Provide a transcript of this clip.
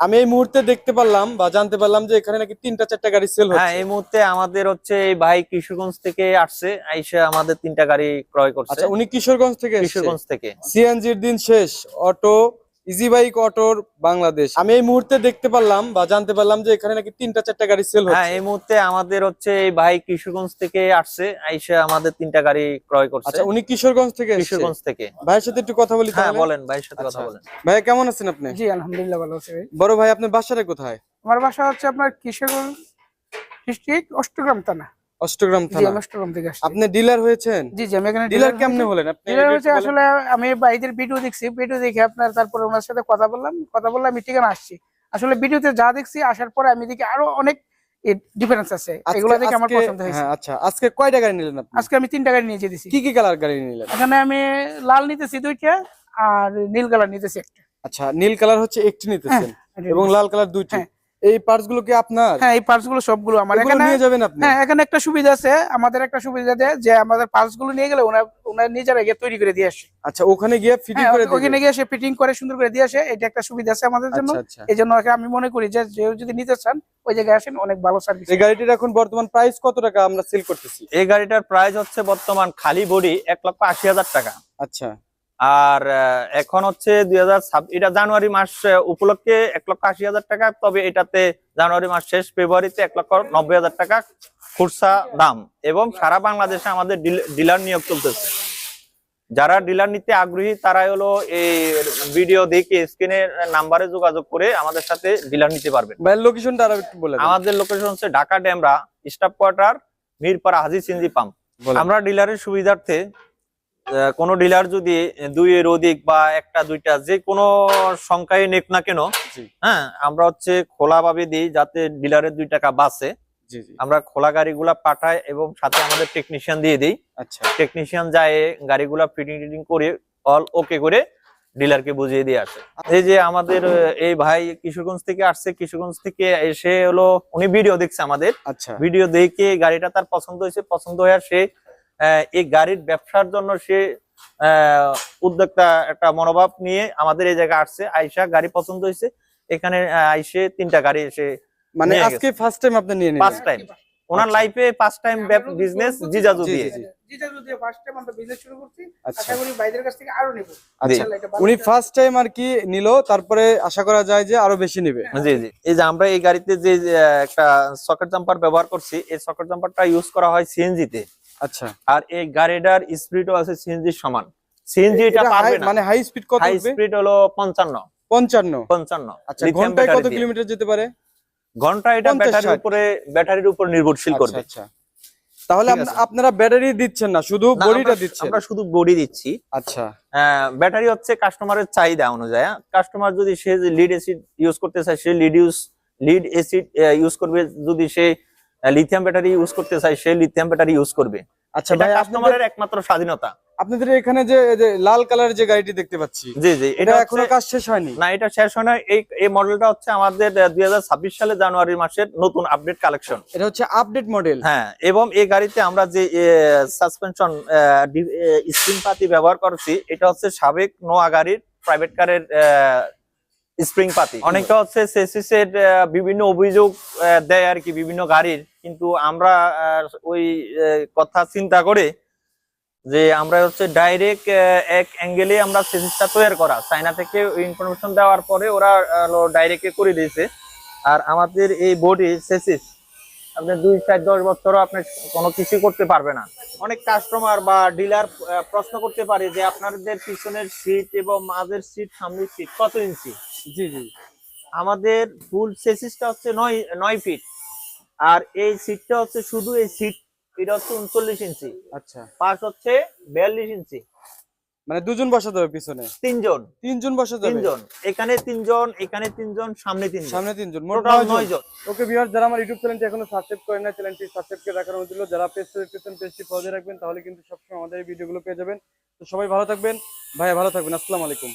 আমি এই মুহূর্তে দেখতে পারলাম বা জানতে পারলাম যে এখানে নাকি তিনটা চারটা গাড়ি সেল হ্যাঁ হচ্ছে। এই মুহূর্তে আমাদের হচ্ছে এই ভাই কিশোরগঞ্জ থেকে আসছে আইসে আমাদের তিনটা গাড়ি ক্রয় করছে। আচ্ছা উনি কিশোরগঞ্জ থেকে কিশোরগঞ্জ থেকে। সিএনজির দিন শেষ অটো ইজি বাইক অটোর বাংলাদেশ। আমি এই মুহূর্তে দেখতে পারলাম বা জানতে পারলাম যে এখানে নাকি তিনটা চারটা গাড়ি সেল হ্যাঁ এই মুহূর্তে আমাদের হচ্ছে এই ভাই কিশোরগঞ্জ থেকে আসছে আইসা আমাদের তিনটা গাড়ি ক্রয় করছে। আচ্ছা উনি কিশোরগঞ্জ থেকে কিশোরগঞ্জ থেকে। ভাইয়ের সাথে একটু কথা বলি হ্যাঁ বলেন ভাইয়ের সাথে কথা আচ্ছা। বলেন। ভাইয়া কেমন আছেন আপনি? জি আলহামদুলিল্লাহ ভালো আছি ভাই। বড় ভাই আপনার বাসাটা কোথায়? আমার বাসা হচ্ছে আপনার কিশোরগঞ্জ ডিস্ট্রিক্ট অষ্টগ্রাম থানা। অষ্টগ্রাম জি থানা। আমি অষ্টগ্রাম থেকে আসছি। আপনি ডিলার হয়েছেন? জি জি আমি এখানে ডিলার কেমনে হলেন আপনি ডিলার একটু বলেন। আসলে আমি ভিডিও দেখছি। ভিডিও দেখে আপনার তারপরে ওনার সাথে কথা বললাম। কথা বললে আমি ঠিকানা আসছি। আসলে ভিডিওতে যা দেখছি আসার পরে আমি দেখি আরও অনেক ডিফারেন্স আছে। এগুলো দেখে আমার পছন্দ হয়েছে। হ্যাঁ আচ্ছা। আজকে কয়টা গাড়ি নিলেন আপনি? আজকে আমি তিনটা গাড়ি নিয়ে যেতেছি কি কি কালার গাড়ি নিলেন? এখানে আমি লাল নিতেছি দুইটা আর নীল কালার নিতেছি একটা। আচ্ছা নীল কালার হচ্ছে একটি নিতেছেন এবং লাল কালার দুইটি। হ্যাঁ। এই পার্টসগুলো কি আপনার? হ্যাঁ এই পার্টসগুলো সবগুলো আমার। এখানে নিয়ে যাবেন আপনি? হ্যাঁ এখানে একটা সুবিধা আছে আমাদের একটা সুবিধা দেয় যে আমাদের পার্টসগুলো নিয়ে গেলে ওনার ওনার নিজেরা গিয়ে তৈরি করে দিয়ে আসে। আচ্ছা ওখানে গিয়ে ফিটিং হ্যাঁ, করে ওখানে গিয়ে সে ফিটিং করে সুন্দর করে দিয়ে আসে। এটা একটা সুবিধা আছে আমাদের জন্য। আচ্ছা আচ্ছা। এই জন্য আমি মনে করি যে যদি নিতে চান ওই জায়গায় আসেন অনেক ভালো সার্ভিস এই গাড়িটির এখন বর্তমান প্রাইস কত টাকা আমরা সেল করতেছি? এই গাড়িটার প্রাইস হচ্ছে বর্তমান খালি বডি এক লক্ষ আশি হাজার টাকা। আচ্ছা। আর এখন হচ্ছে দুই হাজার এটা জানুয়ারি মাস উপলক্ষে এক লক্ষ আশি হাজার টাকা তবে এটাতে জানুয়ারি মাস শেষ ফেব্রুয়ারিতে এক লক্ষ নব্বই হাজার টাকা খুচরা দাম। এবং সারা বাংলাদেশে আমাদের ডিলার নিয়োগ চলতেছে। যারা ডিলার নিতে আগ্রহী তারাই হলো এই ভিডিও দেখে স্ক্রিনের নাম্বারে যোগাযোগ করে আমাদের সাথে ডিলার নিতে পারবেন। ভাইয়ের লোকেশনটা একটু বলে আমাদের লোকেশন হচ্ছে Dhaka Demra staff quarter Mirpara Haji CNG pump. আমরা ডিলারের সুবিধার্থে কোনো ডিলার যদি দুই দুইয়ের অধিক বা একটা দুইটা যে কোনো সংখ্যায় নেক না কেন হ্যাঁ আমরা হচ্ছে খোলা ভাবে দিই যাতে ডিলারের দুই টাকা বাঁচে। আমরা খোলা গাড়িগুলা পাঠাই এবং সাথে আমাদের টেকনিশিয়ান দিয়ে দিই। আচ্ছা। টেকনিশিয়ান যায় গাড়িগুলা ফিটিং টিটিং করে অল ওকে করে ডিলারকে বুঝিয়ে দিয়ে আসে। এই যে আমাদের এই ভাই কিশোরগঞ্জ থেকে আসছে কিশোরগঞ্জ থেকে এসে হলো উনি ভিডিও দেখছে আমাদের। আচ্ছা। ভিডিও দেখে গাড়িটা তার পছন্দ হয়েছে পছন্দ হয়ে সে এই গাড়ির ব্যবসার জন্য সে আহ, উদ্যোক্তা একটা মনোভাব নিয়ে আমাদের এই জায়গায় আসছে। আইসা গাড়ি পছন্দ হয়েছে? এখানে আহ, আইসে তিনটা গাড়ি এসে মানে আজকে ফার্স্ট টাইম আপনি নিয়ে নিলেন? টাইম ওনার। লাইফে ফার্স্ট টাইম বিজনেস জিজাজু দিয়ে। জি, জি। যেটা যদি ফার্স্ট টাইম আমরা বিজনেস শুরু করছি। আচ্ছা। আশা করি ভাইদের কাছ থেকে আরও নেব। আচ্ছা। উনি ফার্স্ট টাইম আর কি নিল তারপরে আশা করা যায় যে আরও বেশি নেবে। জি জি। এই যে আমরা এই গাড়িতে যে যে, একটা সকেট জাম্পার ব্যবহার করছি এই সকেট জাম্পারটা ইউজ করা হয় সিএনজি তে। আচ্ছা। আর এই গাড়িটার স্পিডও আছে সিএনজির সমান। সিএনজি এটা পারবে না। মানে হাই স্পিড কত হাই স্পিড হলো পঞ্চান্ন। পঞ্চান্ন। পঞ্চান্ন। আচ্ছা Lithium ঘন্টায় কত কিলোমিটার যেতে পারে? ঘণ্টা এটা ব্যাটারির উপরে ব্যাটারির উপর নির্ভরশীল আচ্ছা করবে। আচ্ছা। তাহলে আপনারা ব্যাটারি দিচ্ছেন না শুধু বডিটা দিচ্ছেন। আমরা শুধু বডি দিচ্ছি। আচ্ছা। ব্যাটারি হচ্ছে কাস্টমারের চাহিদা অনুযায়ী কাস্টমার যদি সে লিড অ্যাসিড ইউজ করতে চায় সে lead use lead acid use করবে যদি সে লিথিয়াম ব্যাটারি ইউজ করতে চায় সে লিথিয়াম ব্যাটারি ইউজ করবে। আচ্ছা ভাই কাস্টমারের একমাত্র স্বাধীনতা। আপনাদের এখানে যে লাল কালার যে গাড়িটি দেখতে পাচ্ছি জি জি এটা এখনও কাজ শেষ হয়নি? না এটা শেষ হয় না এই এই মডেলটা হচ্ছে আমাদের দুই হাজার ছাব্বিশ সালে জানুয়ারি মাসের নতুন আপডেট কালেকশন এটা হচ্ছে আপডেট মডেল হ্যাঁ এবং এই গাড়িতে আমরা যে সাসপেনশন স্ক্রিন পাতি ব্যবহার করছি এটা হচ্ছে সাবেক নোয়া গাড়ির প্রাইভেট কারের স্প্রিং পাতি। অনেকটা হচ্ছে সেসিস এর বিভিন্ন অভিযোগ দেয় আর কি বিভিন্ন গাড়ির। কিন্তু আমরা ওই কথা চিন্তা করে যে আমরা হচ্ছে ডাইরেক্ট এক অ্যাঙ্গেলে আমরা সেসিসটা তৈরি করা। চাইনা থেকে ইনফরমেশন দেওয়ার পরে ওরা ডাইরেক্ট করে দিয়েছে। আর আমাদের এই বডি সেসিস আপনি দুই চার দশ বছরও আপনি কোনো কিছু করতে পারবে না। অনেক কাস্টমার বা ডিলার প্রশ্ন করতে পারে যে আপনাদের পিছনের সিট এবং মাঝের সিট সামনের সিট কত ইঞ্চি জি জি। আমাদের ফুল সেসিসটা হচ্ছে নয় নয় ফিট আর এই সিটটা হচ্ছে শুধু এই সিট এটা হচ্ছে উনচল্লিশ ইঞ্চি। আচ্ছা। পাশ হচ্ছে বিয়াল্লিশ ইঞ্চি। মানে দুজন বসাতে হবে পিছনে? তিনজন। তিনজন বসাতে হবে তিনজন। এখানে তিনজন এখানে তিনজন সামনে তিনজন। সামনে তিনজন মোট টোটাল নয় জন ওকে ভিউয়ার যারা আমার ইউটিউব চ্যানেলটি এখনও সাবস্ক্রাইব করেন না চ্যানেলটি সাবস্ক্রাইব করে রাখার অনুরোধ। যারা পেজ দেখতেছেন পেজটি ফলো রাখবেন তাহলে কিন্তু সবসময় আমাদের এই ভিডিওগুলো পেয়ে যাবেন। তো সবাই ভালো থাকবেন। ভাই ভালো থাকবেন। আসসালামু আলাইকুম।